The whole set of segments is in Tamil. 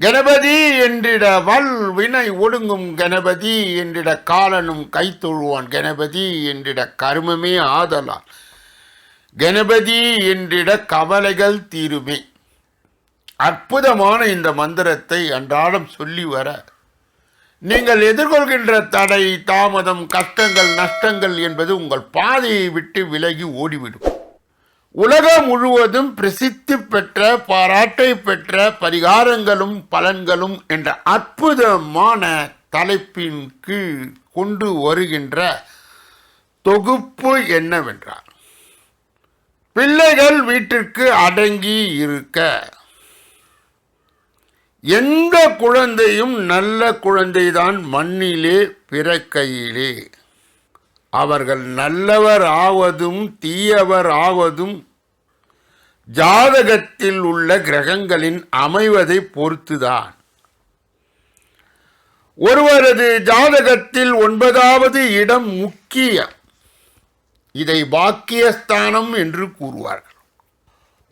கணபதி என்றிட வல் வினை ஒடுங்கும் கணபதி என்றிட காலனும் கை தொழுவான் கணபதி என்றிட கருமமே ஆதலான் கணபதி என்றிட கவலைகள் தீருமே. அற்புதமான இந்த மந்திரத்தை அன்றாடம் சொல்லி வர நீங்கள் எதிர்கொள்கின்ற தடை தாமதம் கஷ்டங்கள் நஷ்டங்கள் என்பது உங்கள் பாதையை விட்டு விலகி ஓடிவிடும். உலகம் முழுவதும் பிரசித்தி பெற்ற பாராட்டை பெற்ற பரிகாரங்களும் பலன்களும் என்ற அற்புதமான தலைப்பின் கீழ் கொண்டு வருகின்ற தொகுப்பு என்னவென்றால் பிள்ளைகள் வீட்டிற்கு அடங்கி இருக்க எந்த குழந்தையும் நல்ல குழந்தைதான் மண்ணிலே பிறக்கையிலே. அவர்கள் நல்லவர் ஆவதும் தீயவர் ஆவதும் ஜாதகத்தில் உள்ள கிரகங்களின் அமைவதை பொறுத்துதான். ஒருவரது ஜாதகத்தில் ஒன்பதாவது இடம் முக்கியம். இதை பாக்கியஸ்தானம் என்று கூறுவார்கள்.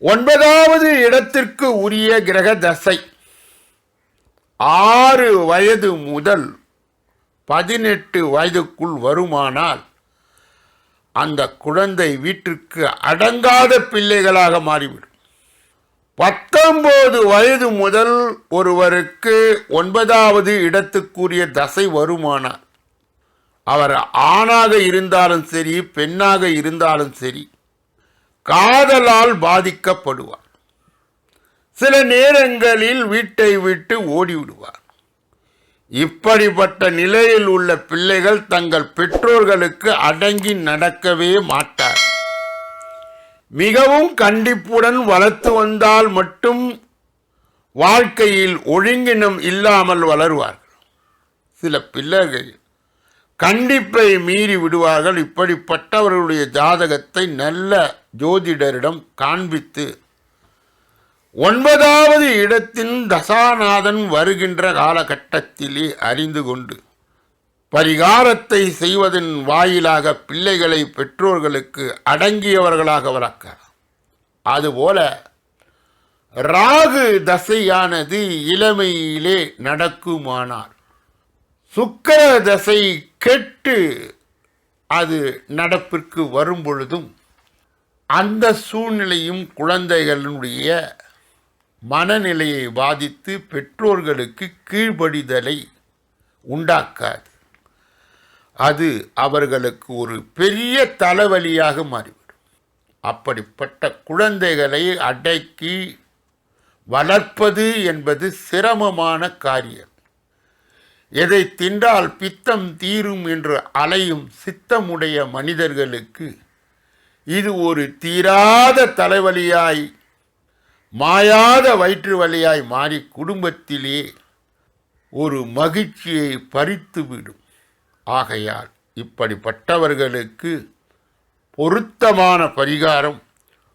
ஒன்பதாவது இடத்திற்கு உரிய கிரக தசை ஆறு வயது முதல் பதினெட்டு வயதுக்குள் வருமானால் அந்த குழந்தை வீட்டிற்கு அடங்காத பிள்ளைகளாக மாறிவிடும். பத்தொன்பது வயது முதல் ஒருவருக்கு ஒன்பதாவது இடத்துக்குரிய தசை வருமானார் அவர் ஆணாக இருந்தாலும் சரி பெண்ணாக இருந்தாலும் சரி காதலால் பாதிக்கப்படுவார். சில நேரங்களில் வீட்டை விட்டு ஓடிவிடுவார். இப்படிப்பட்ட நிலையில் உள்ள பிள்ளைகள் தங்கள் பெற்றோர்களுக்கு அடங்கி நடக்கவே மாட்டார். மிகவும் கண்டிப்புடன் வளர்த்து வந்தால் மட்டும் வாழ்க்கையில் ஒழுங்கினம் இல்லாமல் வளருவார்கள். சில பிள்ளைகள் கண்டிப்பை மீறி விடுவார்கள். இப்படிப்பட்டவர்களுடைய ஜாதகத்தை நல்ல ஜோதிடரிடம் காண்பித்து ஒன்பதாவது இடத்தின் தசாநாதன் வருகின்ற காலகட்டத்திலே அறிந்து கொண்டு பரிகாரத்தை செய்வதன் வாயிலாக பிள்ளைகளை பெற்றோர்களுக்கு அடங்கியவர்களாக வளர்க்க. அதுபோல ராகு தசையானது இளமையிலே நடக்குமானார். சுக்கர தசை கெட்டு அது நடப்பிற்கு வரும் பொழுதும் அந்த சூழ்நிலையும் குழந்தைகளுடைய மனநிலையை பாதித்து பெற்றோர்களுக்கு கீழ்ப்படிதலை உண்டாக்காது. அது அவர்களுக்கு ஒரு பெரிய தலைவலியாக மாறிவிடும். அப்படிப்பட்ட குழந்தைகளை அடக்கி வளர்ப்பது என்பது சிரமமான காரியம். எதை தின்றால் பித்தம் தீரும் என்று அலையும் சித்தமுடைய மனிதர்களுக்கு இது ஒரு தீராத தலைவலியாய் மாயாத வயிற்று வலியாய் மாறி குடும்பத்திலே ஒரு மகிழ்ச்சியை பறித்துவிடும். ஆகையால் இப்படிப்பட்டவர்களுக்கு பொருத்தமான பரிகாரம்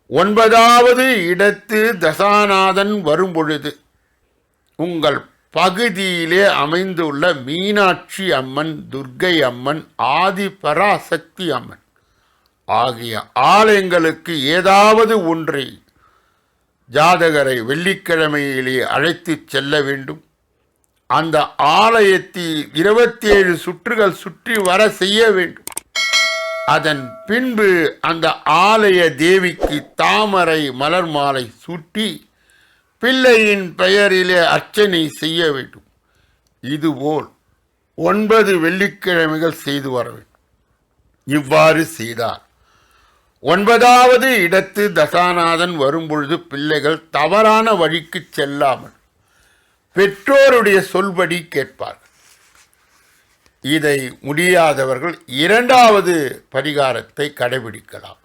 ஒன்பதாவது இடத்து தசாநாதன் வரும்பொழுது உங்கள் பகுதியிலே அமைந்துள்ள மீனாட்சி அம்மன் துர்க்கை அம்மன் ஆதி பராசக்தி அம்மன் ஆகிய ஆலயங்களுக்கு ஏதாவது ஒன்றை ஜாதகரை வெள்ளிக்கிழமையிலே அழைத்து செல்ல வேண்டும். அந்த ஆலயத்தில் இருபத்தி ஏழு சுற்றுகள் சுற்றி வர செய்ய வேண்டும். அதன் பின்பு அந்த ஆலய தேவிக்கு தாமரை மலர் மாலை சூட்டி பிள்ளையின் பெயரிலே அர்ச்சனை செய்ய வேண்டும். இதுபோல் ஒன்பது வெள்ளிக்கிழமைகள் செய்து வர வேண்டும். இவ்வாறு செய்தார் ஒன்பதாவது இடத்து தசாநாதன் வரும்பொழுது பிள்ளைகள் தவறான வழிக்கு செல்லாமல் பெற்றோருடைய சொல்படி கேட்பார்கள். இதை முடியாதவர்கள் இரண்டாவது பரிகாரத்தை கடைபிடிக்கலாம்.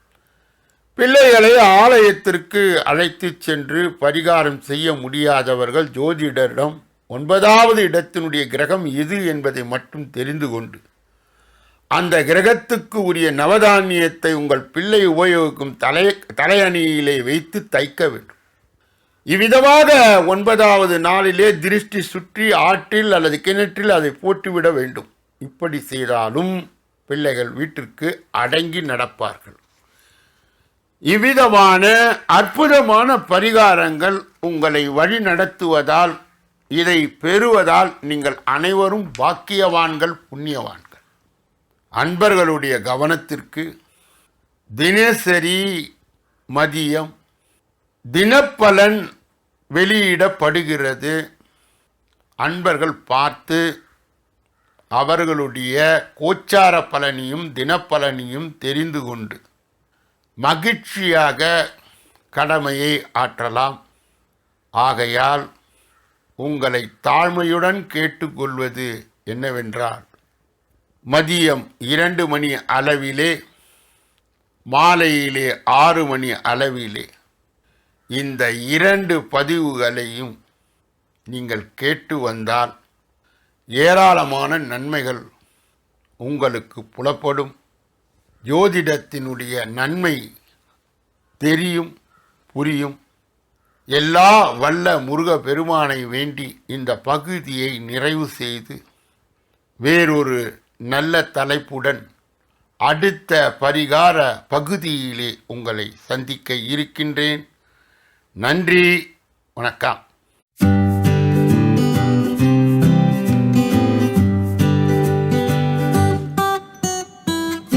பிள்ளைகளை ஆலயத்திற்கு அழைத்து சென்று பரிகாரம் செய்ய முடியாதவர்கள் ஜோதிடரிடம் ஒன்பதாவது இடத்தினுடைய கிரகம் எது என்பதை மட்டும் தெரிந்து கொண்டு அந்த கிரகத்துக்கு உரிய நவதானியத்தை உங்கள் பிள்ளை உபயோகிக்கும் தலை தலையணியிலே வைத்து தைக்க வேண்டும். இவ்விதமாக ஒன்பதாவது நாளிலே திருஷ்டி சுற்றி ஆற்றில் அல்லது கிணற்றில் அதை போட்டுவிட வேண்டும். இப்படி செய்தாலும் பிள்ளைகள் வீட்டிற்கு அடங்கி நடப்பார்கள். இவ்விதமான அற்புதமான பரிகாரங்கள் உங்களை வழி நடத்துவதால் இதை பெறுவதால் நீங்கள் அனைவரும் பாக்கியவான்கள் புண்ணியவான்கள். அன்பர்களுடைய கவனத்திற்கு தினசரி மதியம் தினப்பலன் வெளியிடப்படுகிறது. அன்பர்கள் பார்த்து அவர்களுடைய கோச்சார பலனையும் தினப்பலனையும் தெரிந்து கொண்டு மகிழ்ச்சியாக கடமையை ஆற்றலாம். ஆகையால் உங்களை தாழ்மையுடன் கேட்டுக்கொள்வது என்னவென்றால் மதியம் இரண்டு மணி அளவிலே மாலையிலே ஆறு மணி அளவிலே. இந்த இரண்டு பதிவுகளையும் நீங்கள் கேட்டு வந்தால் ஏராளமான நன்மைகள் உங்களுக்கு புலப்படும். ஜோதிடத்தினுடைய நன்மை தெரியும் புரியும். எல்லா வல்ல முருக பெருமானை வேண்டி இந்த பகுதியை நிறைவு செய்து வேறொரு நல்ல தலைப்புடன் அடுத்த பரிகார பகுதியிலே உங்களை சந்திக்க இருக்கின்றேன். நன்றி வணக்கம்.